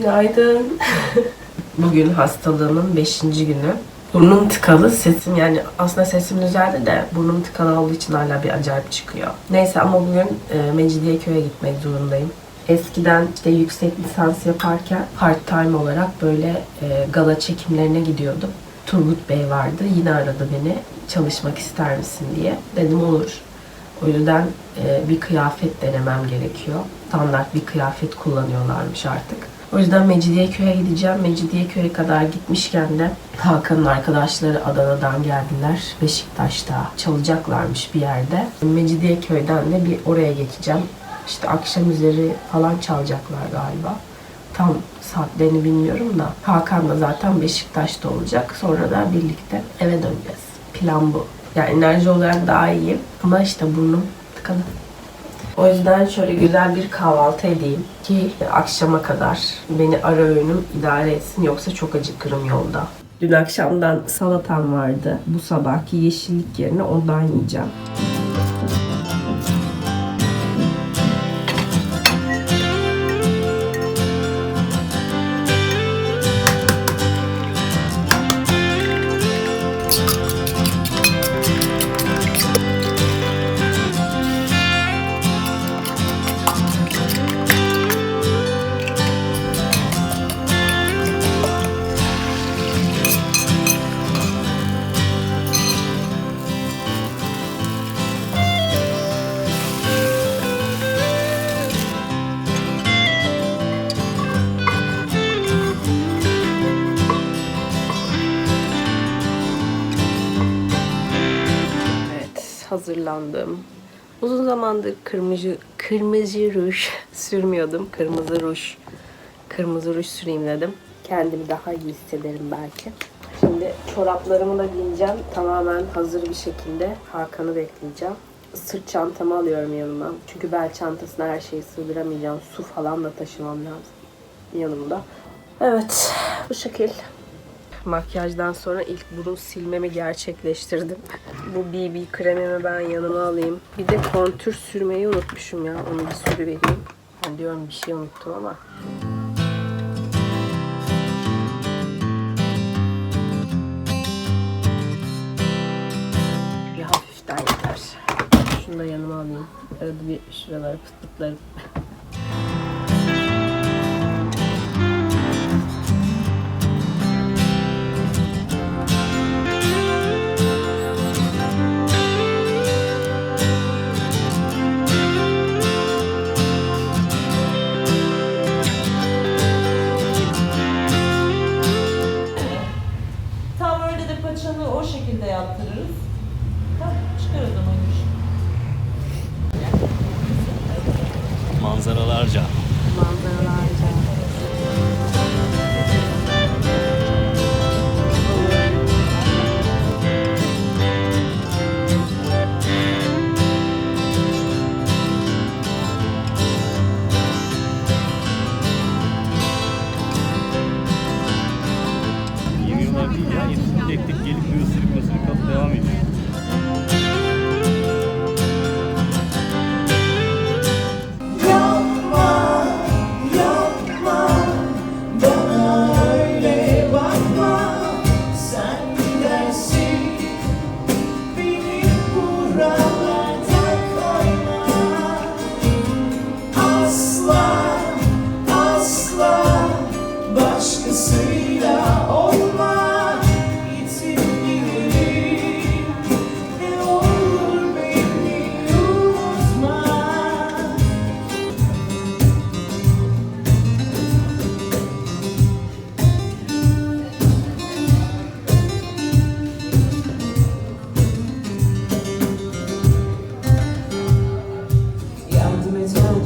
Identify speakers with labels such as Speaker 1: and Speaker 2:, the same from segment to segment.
Speaker 1: Günaydın. Bugün hastalığımın 5. günü. Burnum tıkalı, sesim yani aslında sesim düzeldi de burnum tıkalı olduğu için hala bir acayip çıkıyor. Neyse ama bugün e, Mecidiyeköy'e gitmek zorundayım. Eskiden işte yüksek lisans yaparken part time olarak böyle e, gala çekimlerine gidiyordum. Turgut Bey vardı. Yine aradı beni. Çalışmak ister misin diye. Dedim olur. O yüzden e, bir kıyafet denemem gerekiyor. Standart bir kıyafet kullanıyorlarmış artık. O yüzden Mecidiyeköy'e gideceğim. Mecidiyeköy'e kadar gitmişken de Hakan'ın arkadaşları Adana'dan geldiler. Beşiktaş'ta çalacaklarmış bir yerde. Mecidiyeköy'den de bir oraya geçeceğim. İşte akşam üzeri falan çalacaklar galiba. Tam saatlerini bilmiyorum da. Hakan da zaten Beşiktaş'ta olacak. Sonra da birlikte eve döneceğiz. Plan bu. Yani enerji olarak daha iyiyim. Ama işte burnum tıkalı. O yüzden şöyle güzel bir kahvaltı edeyim ki akşama kadar beni ara öğünüm idare etsin yoksa çok acıkırım yolda. Dün akşamdan salatam vardı. Bu sabahki yeşillik yerine ondan yiyeceğim. Hazırlandım. Uzun zamandır kırmızı kırmızı ruj sürmüyordum. Kırmızı ruj. Kırmızı ruj süreyim dedim. Kendimi daha iyi hissederim belki. Şimdi çoraplarımı da giyeceğim. Tamamen hazır bir şekilde Hakan'ı bekleyeceğim. Sırt çantamı alıyorum yanıma. Çünkü bel çantasına her şeyi sığdıramayacağım. Su falan da taşımam lazım yanımda. Evet, bu şekil. Makyajdan sonra ilk burun silmemi gerçekleştirdim. Bu BB kremimi ben yanıma alayım. Bir de kontür sürmeyi unutmuşum ya. Onu bir sürüvereyim. Ben diyorum bir şey unuttum ama. Bir hafiften yeter. Şunu da yanıma alayım. Arada bir şuraları fıtıklarım.
Speaker 2: Manzaralarca.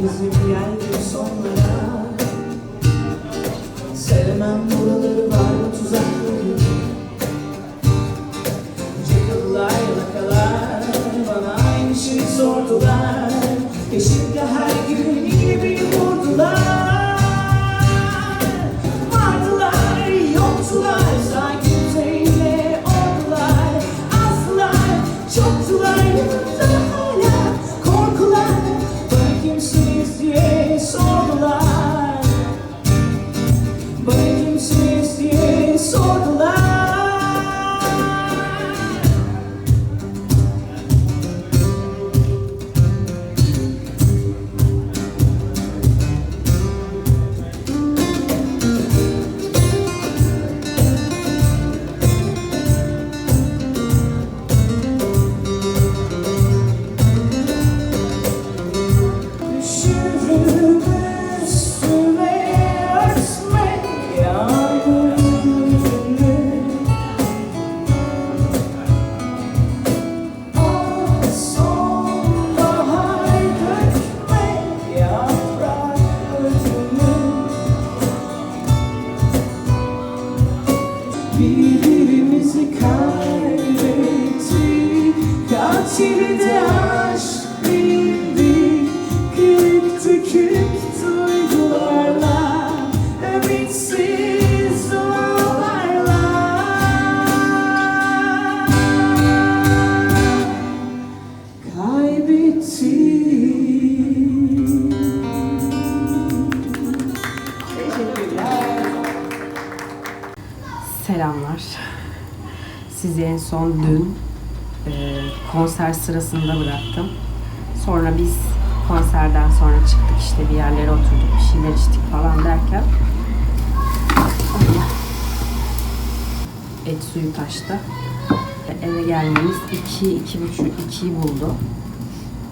Speaker 2: Bir
Speaker 3: yer sonlara. Sevmem buraları var mı tuzakları? Cıkıllar yalakalar Bana aynı şeyi sordular. Peşimde her gün yine beni vurdular kimsiniz diye
Speaker 1: Selamlar. Sizi en son dün e, konser sırasında bıraktım. Sonra biz konserden sonra çıktık işte bir yerlere oturduk, bir şeyler içtik falan derken et suyu taştı. Ve Eve gelmemiz 2 iki, buçuk, 2'yi buldu.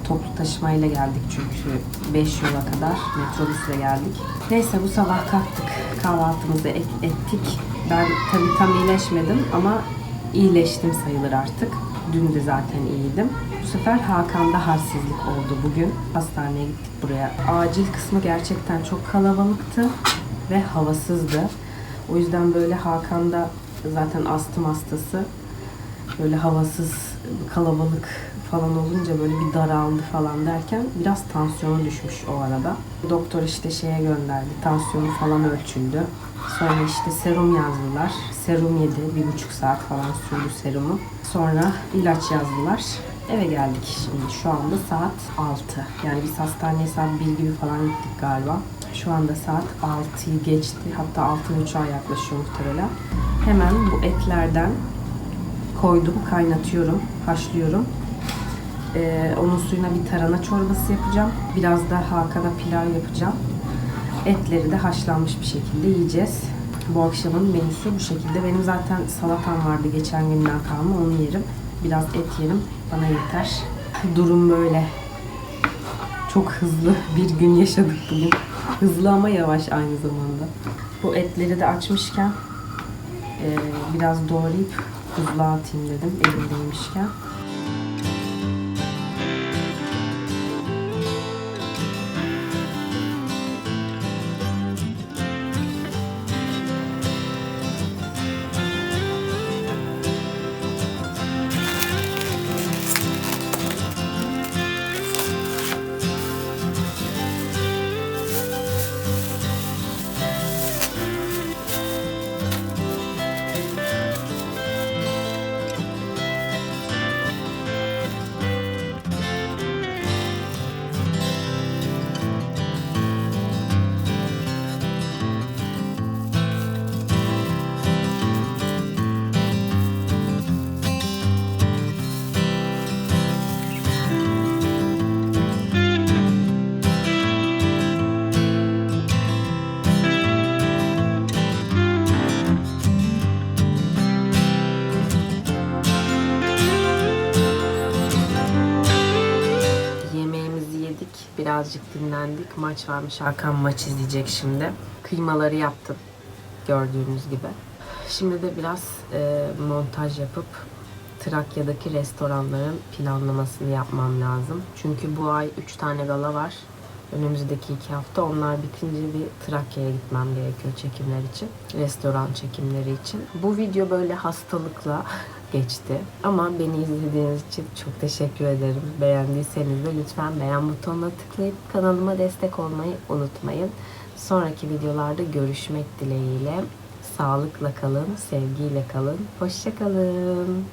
Speaker 1: Toplu taşımayla geldik çünkü 5 yola kadar metrobüsle geldik. Neyse bu sabah kalktık. Kahvaltımızı et- ettik. Ben tabii tam iyileşmedim ama iyileştim sayılır artık. Dün de zaten iyiydim. Bu sefer Hakan'da halsizlik oldu bugün. Hastaneye gittik buraya. Acil kısmı gerçekten çok kalabalıktı ve havasızdı. O yüzden böyle Hakan'da zaten astım hastası böyle havasız, kalabalık falan olunca böyle bir daraldı falan derken biraz tansiyonu düşmüş o arada. Doktor işte şeye gönderdi, tansiyonu falan ölçüldü. Sonra işte serum yazdılar. Serum yedi, bir buçuk saat falan sürdü serumu. Sonra ilaç yazdılar. Eve geldik şimdi. Şu anda saat 6. Yani biz hastaneye saat 1 gibi falan gittik galiba. Şu anda saat 6'yı geçti. Hatta 6.30'a yaklaşıyor muhtemelen. Hemen bu etlerden koydum, kaynatıyorum, haşlıyorum. Ee, onun suyuna bir tarhana çorbası yapacağım. Biraz da Hakan'a pilav yapacağım. Etleri de haşlanmış bir şekilde yiyeceğiz. Bu akşamın menüsü bu şekilde. Benim zaten salatam vardı geçen günden kalma onu yerim. Biraz et yerim. Bana yeter. Durum böyle. Çok hızlı bir gün yaşadık bugün. Hızlı ama yavaş aynı zamanda. Bu etleri de açmışken ee, biraz doğrayıp buzluğa atayım dedim elimdeymişken. Birazcık dinlendik. Maç varmış. Hakan maç izleyecek şimdi. Kıymaları yaptım. Gördüğünüz gibi. Şimdi de biraz e, montaj yapıp Trakya'daki restoranların planlamasını yapmam lazım. Çünkü bu ay 3 tane gala var. Önümüzdeki iki hafta onlar bitince bir Trakya'ya gitmem gerekiyor çekimler için. Restoran çekimleri için. Bu video böyle hastalıkla geçti. Ama beni izlediğiniz için çok teşekkür ederim. Beğendiyseniz de lütfen beğen butonuna tıklayıp kanalıma destek olmayı unutmayın. Sonraki videolarda görüşmek dileğiyle. Sağlıkla kalın, sevgiyle kalın. Hoşçakalın.